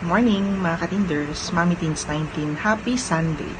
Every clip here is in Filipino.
Morning mga katinders, Mami Teens 19, Happy Sunday.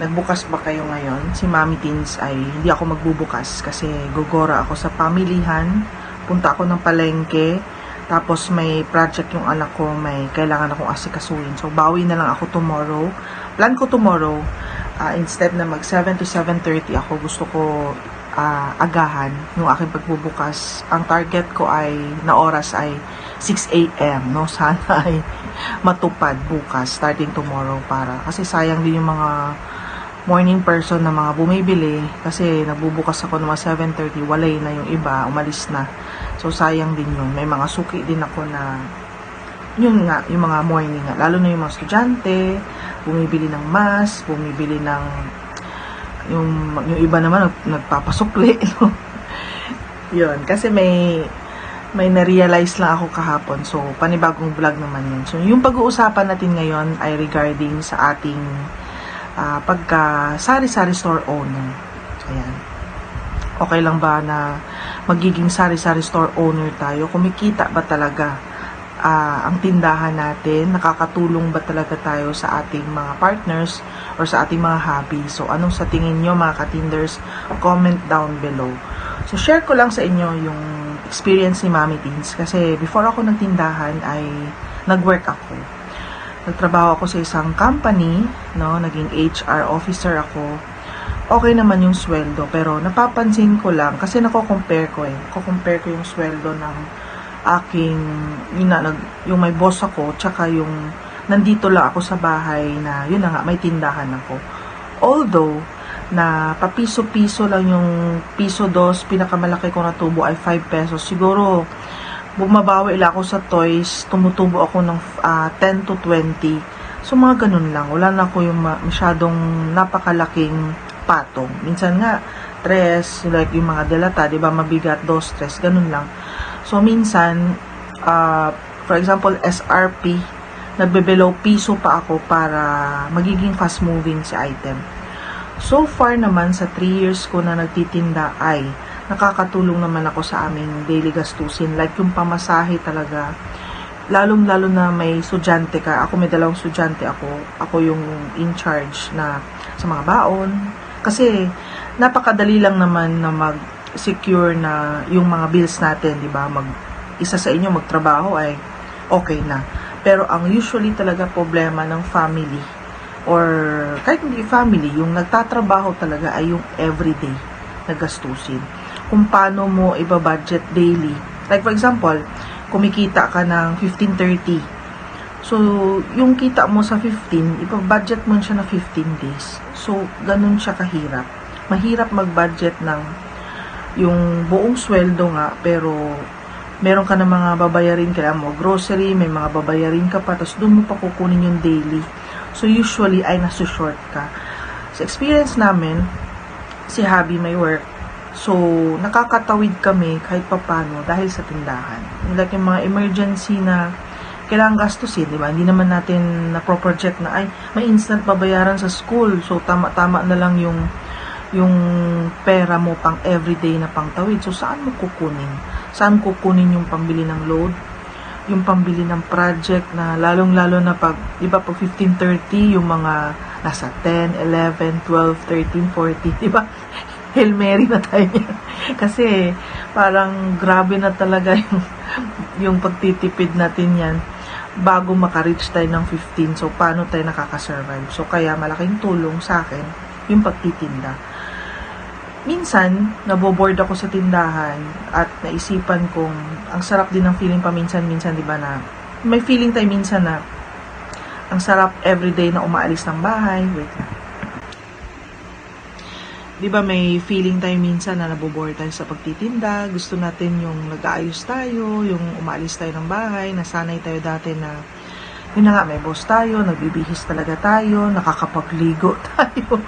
Nagbukas ba kayo ngayon? Si Mami Teens ay hindi ako magbubukas kasi gugora ako sa pamilihan. Punta ako ng palengke. Tapos may project yung anak ko, may kailangan akong asikasuhin. So bawi na lang ako tomorrow. Plan ko tomorrow, ah, instead na mag 7 to 7.30 ako, gusto ko ah, agahan yung aking pagbubukas. Ang target ko ay, na oras ay 6 a.m. No? Sana ay matupad bukas, starting tomorrow para, kasi sayang din yung mga morning person na mga bumibili kasi nagbubukas ako ng mga 7.30, walay na yung iba, umalis na. So sayang din yun. May mga suki din ako na yun nga, yung mga morning nga. Lalo na yung mga estudyante, bumibili ng mask, bumibili ng yung, yung iba naman nag, nagpapasukli. No? yun, kasi may may na-realize lang ako kahapon. So, panibagong vlog naman yun. So, yung pag-uusapan natin ngayon ay regarding sa ating ah, pagka sari-sari store owner. Ayan. Okay lang ba na magiging sari-sari store owner tayo? Kumikita ba talaga ah, ang tindahan natin? Nakakatulong ba talaga tayo sa ating mga partners or sa ating mga hobby? So, anong sa tingin nyo mga katinders? Comment down below. So, share ko lang sa inyo yung experience ni Mami Teens. Kasi before ako nagtindahan ay nag-work ako. Nagtrabaho ako sa isang company, no, naging HR officer ako. Okay naman yung sweldo, pero napapansin ko lang, kasi nako-compare ko eh. Nako-compare ko yung sweldo ng aking, yun na, nag, yung may boss ako, tsaka yung nandito lang ako sa bahay na, yun na nga, may tindahan ako. Although, na papiso-piso lang yung piso dos, pinakamalaki ko na tubo ay 5 pesos. Siguro, bumabawi lang ako sa toys, tumutubo ako ng ah, 10 to 20. So, mga ganun lang. Wala na ako yung ma- masyadong napakalaking patong. Minsan nga, tres, like yung mga delata, di ba, mabigat, dos, tres, ganun lang. So, minsan, ah, for example, SRP, nagbe-below piso pa ako para magiging fast moving si item. So far naman sa 3 years ko na nagtitinda ay nakakatulong naman ako sa aming daily gastusin. Like yung pamasahe talaga. Lalong-lalo na may estudyante ka. Ako may dalawang estudyante ako. Ako yung in charge na sa mga baon. Kasi napakadali lang naman na mag-secure na yung mga bills natin, di ba? Mag isa sa inyo magtrabaho ay okay na. Pero ang usually talaga problema ng family or kahit hindi family, yung nagtatrabaho talaga ay yung everyday na gastusin. Kung paano mo iba-budget daily. Like for example, kumikita ka ng 15.30. So, yung kita mo sa 15, ipa-budget mo siya na 15 days. So, ganun siya kahirap. Mahirap mag-budget ng yung buong sweldo nga, pero meron ka na mga babayarin, kailangan mo grocery, may mga babayarin ka pa, tapos doon mo pa kukunin yung daily. So, usually, ay nasu-short ka. Sa experience namin, si Habi may work. So, nakakatawid kami kahit papano dahil sa tindahan. Like yung mga emergency na kailangan gastusin, di ba? Hindi naman natin na project na, ay, may instant babayaran sa school. So, tama-tama na lang yung yung pera mo pang everyday na pangtawid. So, saan mo kukunin? Saan kukunin yung pambili ng load? Yung pambili ng project na lalong-lalo na pag, di ba, pag 15.30, yung mga nasa 10, 11, 12, 13, 14, di ba? Hail Mary na tayo niyan. Kasi parang grabe na talaga yung, yung pagtitipid natin yan bago makareach tayo ng 15. So, paano tayo nakakasurvive? So, kaya malaking tulong sa akin yung pagtitinda minsan, naboboard ako sa tindahan at naisipan kong ang sarap din ng feeling paminsan-minsan, di ba na may feeling tayo minsan na ang sarap everyday na umaalis ng bahay. Wait lang. Di ba may feeling tayo minsan na naboboard tayo sa pagtitinda, gusto natin yung nag-aayos tayo, yung umaalis tayo ng bahay, nasanay tayo dati na yun na nga, may boss tayo, nagbibihis talaga tayo, nakakapagligo tayo,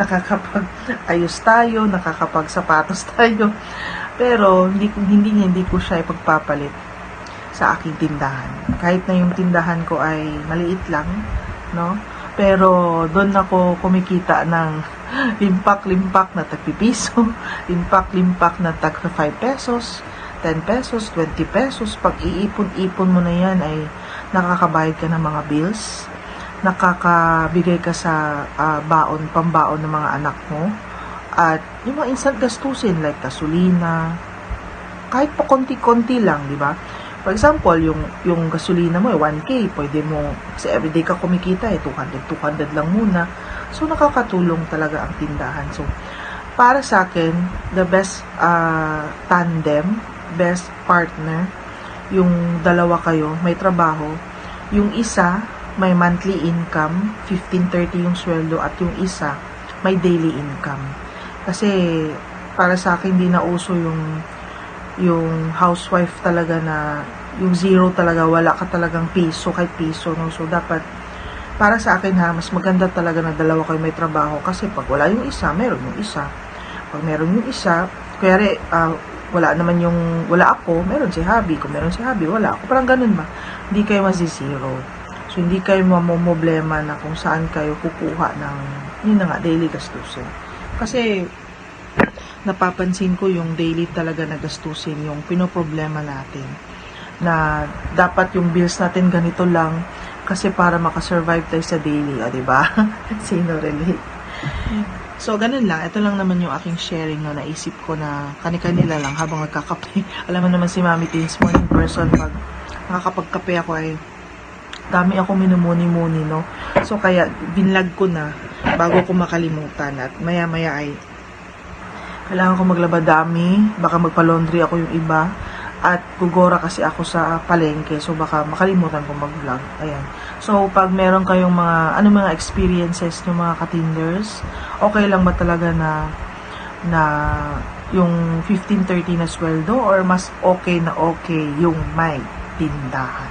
nakakapag-ayos tayo, nakakapag-sapatos tayo. Pero hindi, hindi, hindi ko siya ipagpapalit sa aking tindahan. Kahit na yung tindahan ko ay maliit lang, no? Pero doon ako kumikita ng limpak-limpak na tagpipiso, limpak-limpak na tag 5 pesos, 10 pesos, 20 pesos. Pag iipon-ipon mo na yan ay nakakabayad ka ng mga bills, nakakabigay ka sa ah, baon, pambaon ng mga anak mo, at yung mga instant gastusin like gasolina, kahit po konti-konti lang, di ba? For example, yung yung gasolina mo, eh, 1K, pwede mo, kasi everyday ka kumikita, eh, 200, 200 lang muna. So, nakakatulong talaga ang tindahan. So, para sa akin, the best ah, tandem, best partner, yung dalawa kayo, may trabaho, yung isa, may monthly income, 15-30 yung sweldo, at yung isa, may daily income. Kasi, para sa akin, hindi na uso yung yung housewife talaga na yung zero talaga, wala ka talagang piso, kahit piso, no? So, dapat, para sa akin ha, mas maganda talaga na dalawa kayo may trabaho kasi pag wala yung isa, meron yung isa. Pag meron yung isa, kaya wala naman yung, wala ako, meron si Habi. Kung meron si Habi, wala ako. Parang ganun ba? Hindi kayo mazizero. So, hindi kayo mamomblema na kung saan kayo kukuha ng, yun na nga, daily gastusin. Kasi, napapansin ko yung daily talaga na gastusin, yung pinoproblema natin. Na dapat yung bills natin ganito lang kasi para makasurvive tayo sa daily, o, di ba? Sino relate? So, ganun lang. Ito lang naman yung aking sharing no. Naisip ko na kani-kanila lang habang nagkakape. Alam mo naman si Mami Teens mo in person pag nakakapagkape ako ay dami ako minumuni-muni, no? So, kaya binlag ko na bago ko makalimutan at maya-maya ay kailangan ko maglaba dami, baka magpa-laundry ako yung iba, at gugora kasi ako sa palengke, so baka makalimutan ko mag-vlog. Ayan. So, pag meron kayong mga, ano mga experiences ng mga katinders, okay lang ba talaga na, na yung 15-30 na sweldo or mas okay na okay yung may tindahan?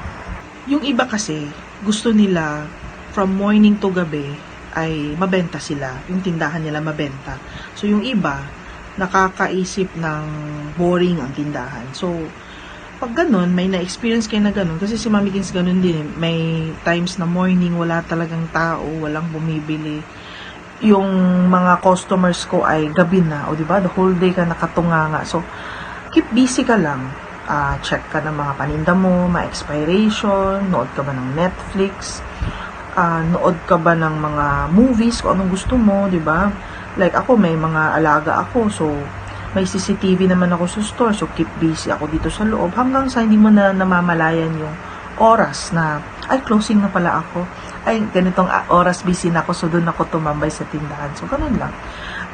Yung iba kasi, gusto nila from morning to gabi ay mabenta sila. Yung tindahan nila mabenta. So, yung iba, nakakaisip ng boring ang tindahan. So, pag ganun, may na-experience kayo na ganun, kasi si Mami Kins ganun din, eh. may times na morning, wala talagang tao, walang bumibili. Yung mga customers ko ay gabi na, o di ba? The whole day ka nakatunganga. So, keep busy ka lang. Ah, check ka ng mga paninda mo, ma-expiration, nood ka ba ng Netflix, ah, nood ka ba ng mga movies, kung anong gusto mo, di ba? Like ako, may mga alaga ako, so may CCTV naman ako sa store, so keep busy ako dito sa loob hanggang sa hindi mo na namamalayan yung oras na, ay, closing na pala ako. Ay, ganitong ah, oras busy na ako, so doon ako tumambay sa tindahan. So, ganun lang.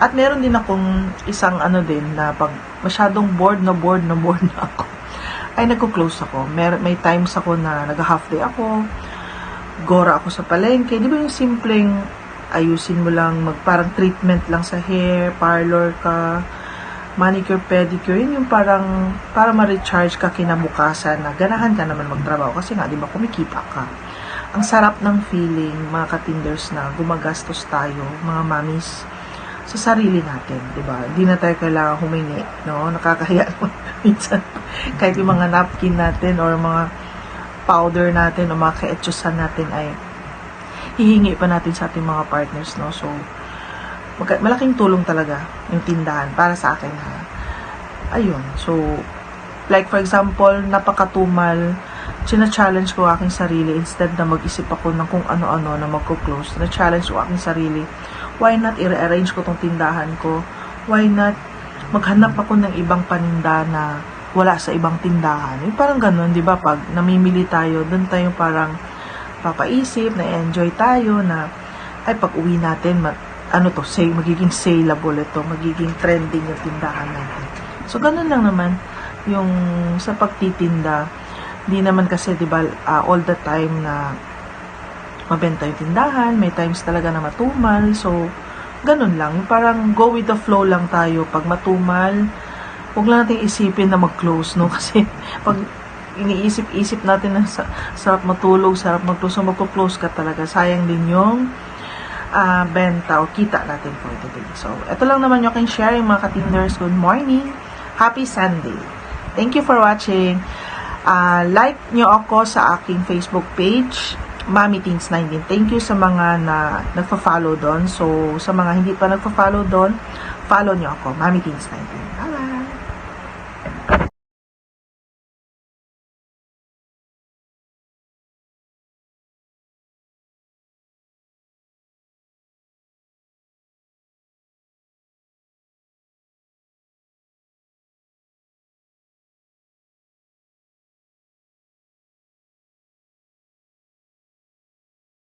At meron din akong isang ano din na pag masyadong bored na bored na bored na ako, ay nagko-close ako. Mer may times ako na nag-half day ako, gora ako sa palengke. Di ba yung simpleng ayusin mo lang, mag, parang treatment lang sa hair, parlor ka, manicure, pedicure, yun yung parang, para ma-recharge ka kinabukasan na ganahan ka naman magtrabaho kasi nga, di ba, kumikita ka. Ang sarap ng feeling, mga katinders na gumagastos tayo, mga mamis, sa sarili natin, di ba? Hindi na tayo kailangan humingi, no? Nakakahiya naman minsan. Kahit yung mga napkin natin or mga powder natin o mga kaetsusan natin ay hihingi pa natin sa ating mga partners, no? So, malaking tulong talaga yung tindahan para sa akin, ha? Ayun. So, like for example, napakatumal, china-challenge ko aking sarili instead na mag-isip ako ng kung ano-ano na magko-close. Na-challenge ko aking sarili. Why not i-arrange ko tong tindahan ko? Why not maghanap ako ng ibang paninda na wala sa ibang tindahan? Yung parang ganun, di ba? Pag namimili tayo, doon tayo parang papaisip, na-enjoy tayo, na ay pag uwi natin, ma- ano to, say, magiging saleable ito, magiging trending yung tindahan natin. So, ganun lang naman yung sa pagtitinda. Hindi naman kasi, di ba, ah, all the time na mabenta yung tindahan, may times talaga na matumal. So, ganun lang. Parang go with the flow lang tayo. Pag matumal, huwag lang natin isipin na mag-close, no? Kasi pag iniisip-isip natin na sa, sarap matulog, sarap mag-close, so magko-close ka talaga. Sayang din yung ah, benta o kita natin for today. So, ito lang naman yung aking sharing mga katinders. Good morning. Happy Sunday. Thank you for watching. Ah, like nyo ako sa aking Facebook page, Mami Teens 19. Thank you sa mga na nagfa-follow doon. So, sa mga hindi pa nagfa-follow doon, follow nyo ako, Mami Teens 19. Bye!